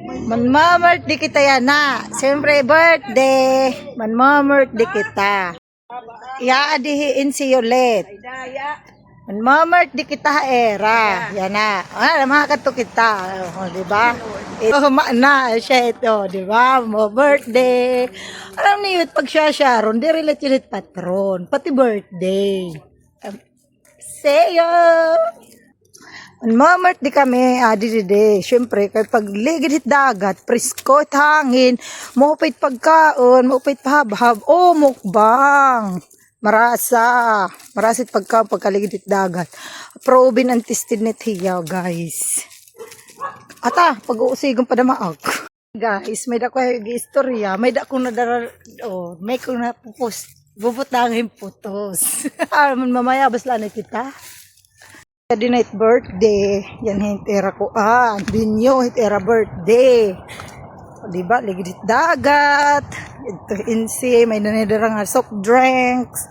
Manmamert di kita yan na. Siyempre, birthday. Manmamert di kita. Iaadihiin si Yolet. Manmamert di kita era. Yan na. Ah, mga kato kita. O, di ba? Ito, na. Siya ito, di ba? Mo birthday. Alam niyo, pag siya Sharon, di relate yun patron. Pati birthday. Um, Seyo! Mamart di kami, ah, di di. Siyempre, kay pag ligid hit dagat, presko at hangin, maupit pagkaon, maupit pahabhab, oh, mukbang. Marasa. Marasit pagka, pagkaligid hit dagat. Probin ang tested net hiyaw, guys. Ata, pag-uusigon pa damaag. Guys, may dako yung istorya, may dako na dara, oh, may ko na pupus, bubutangin putos. Alam mo, mamaya, basla na kita. Di night birthday. Yan hintera ko. Ah, binyo hintera birthday. O, diba? Ligidit dagat. Ito insi. May nanidara nga soft drinks.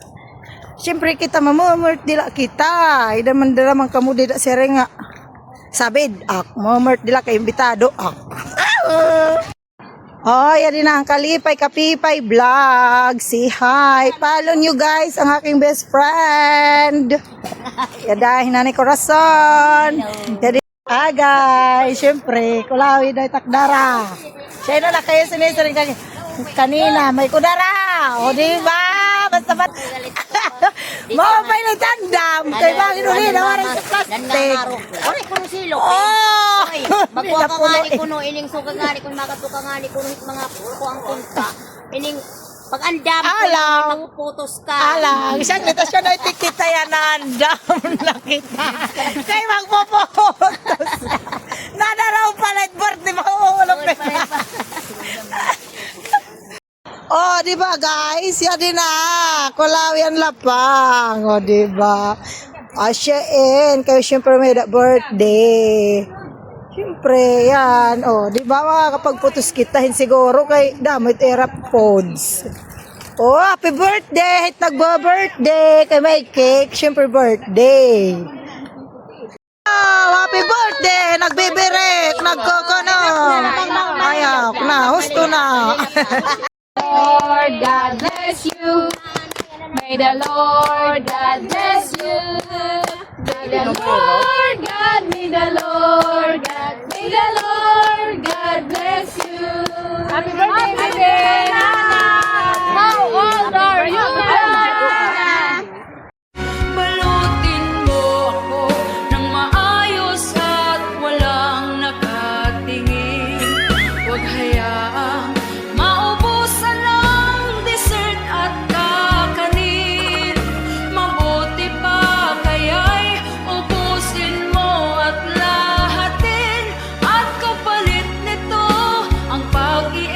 Siyempre kita mamamert dila kita. Ida man dira man kamo dida sere nga. Sabid ak. Mamamert dila kay imbitado ak. Oh, yan din ang kalipay kapipay vlog. Si hi. Follow nyo guys ang aking best friend. Yadahin na ni Corazon. Yadi ah guys, syempre, kulawi na takdara. Siya na na kayo sinisirin. Kanina, may kudara. O di ba? Basta ba? Pa ni tandam. Kay bangin uli na warang sa plastic. Ay, kuno silo. Oh! Magkuha ka nga ni kuno, ining suka nga ni, kung magatuka nga ni kuno, mga ko ang kunta. Ining, pag andam, Alaw. magputos ka. Ala, isang kita siya na itikita yan na andam na kita. Kay magpuputos. Nadaraw pala at birthday mahuhulog na. Oh, di ba guys? Yan din na. Kulawi ang lapang. Oh, di ba? Asyain. Kayo syempre may da- birthday. Syempre, yan. Oh, di ba makakapagputos kitahin siguro kay Damit Era Pods. Oh, happy birthday! Hit nagba-birthday kay may cake. Syempre birthday. Oh, happy birthday! Nagbibirek! Nagkokono! Ayak na, husto na. Lord God bless you. May the Lord God bless you. May the Lord God, may the Lord God, may the Lord God bless you. Happy birthday,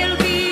el bien.